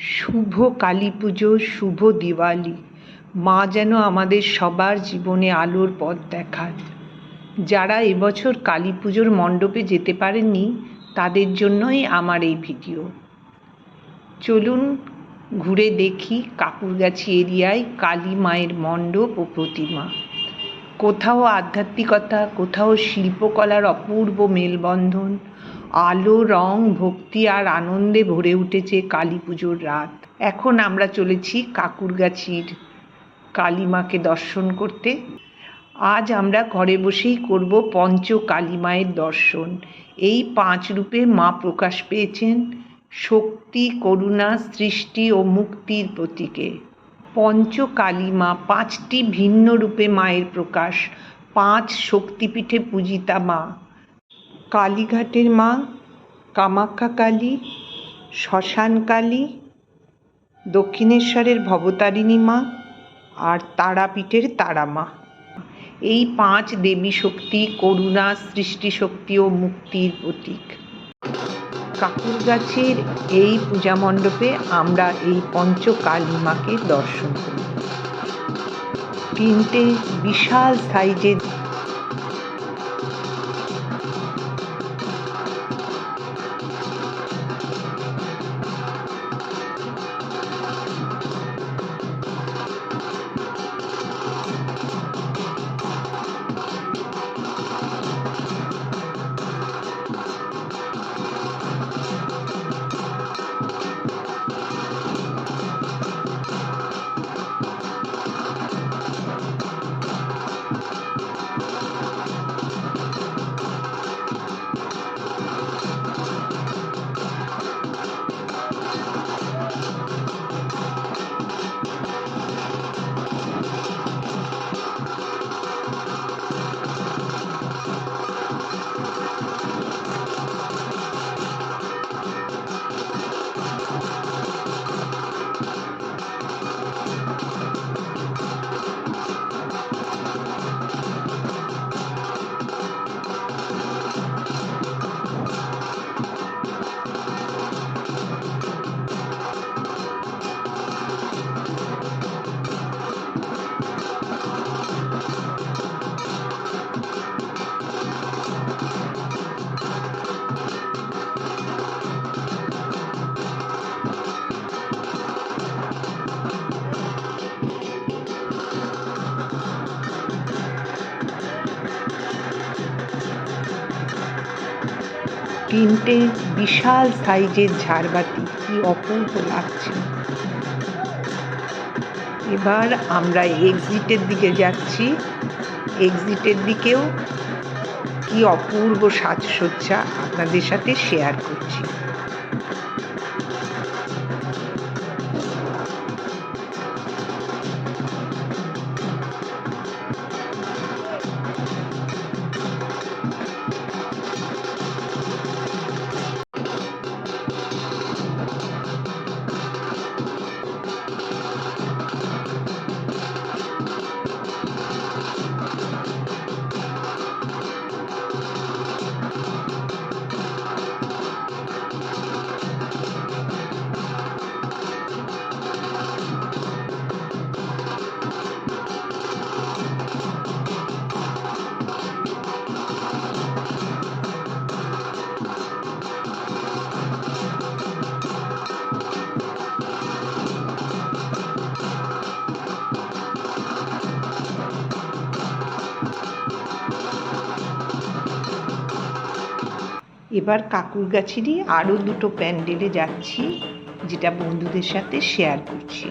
শুভ কালী পুজো, শুভ দিওয়ালি। মা যেন আমাদের সবার জীবনে আলোর পথ দেখান। যারা এবছর কালী পুজোর মণ্ডপে যেতে পারেননি, তাদের জন্যই আমার এই ভিডিও। চলুন ঘুরে দেখি কাকুরগাছি এরিয়ায় কালী মায়ের মণ্ডপ ও প্রতিমা। কোথাও আধ্যাত্মিকতা, কোথাও শিল্পকলার অপূর্ব মেলবন্ধন আলো, রং, ভক্তি আর আনন্দে ভরে উঠেছে কালী পুজোর রাত। এখন আমরা চলেছি কাকুরগাছির কালী মাকে দর্শন করতে। আজ আমরা ঘরে বসেই করব পঞ্চ কালী মায়ের দর্শন। এই পাঁচ রূপে মা প্রকাশ পেয়েছেন শক্তি, করুণা, সৃষ্টি ও মুক্তির প্রতীকে। পঞ্চ কালী মা পাঁচটি ভিন্ন রূপে মায়ের প্রকাশ। পাঁচ শক্তিপীঠে পূজিতা মা। কালীঘাটের মা কামাখ্যা কালী, শ্মশান কালী, দক্ষিণেশ্বরের ভবতারিণী মা আর তারাপীঠের তারা মা। এই পাঁচ দেবী শক্তি করুণা, সৃষ্টি শক্তি ও মুক্তির প্রতীক। কাকুরগাছের এই পূজা মণ্ডপে আমরা এই পঞ্চ কালী মাকে দর্শন করি। তিনটে বিশাল সাইজের তিনটে বিশাল সাইজের ঝাড়বাতি। কি অপূর্ব লাগছে। এবার আমরা এক্সিটের দিকে যাচ্ছি। এক্সিটের দিকেও কি অপূর্ব সাজসজ্জা আপনাদের সাথে শেয়ার করছি। এবার কাকুর গাছেরই আরও দুটো প্যান্ডেলে যাচ্ছি যেটা বন্ধুদের সাথে শেয়ার করছি।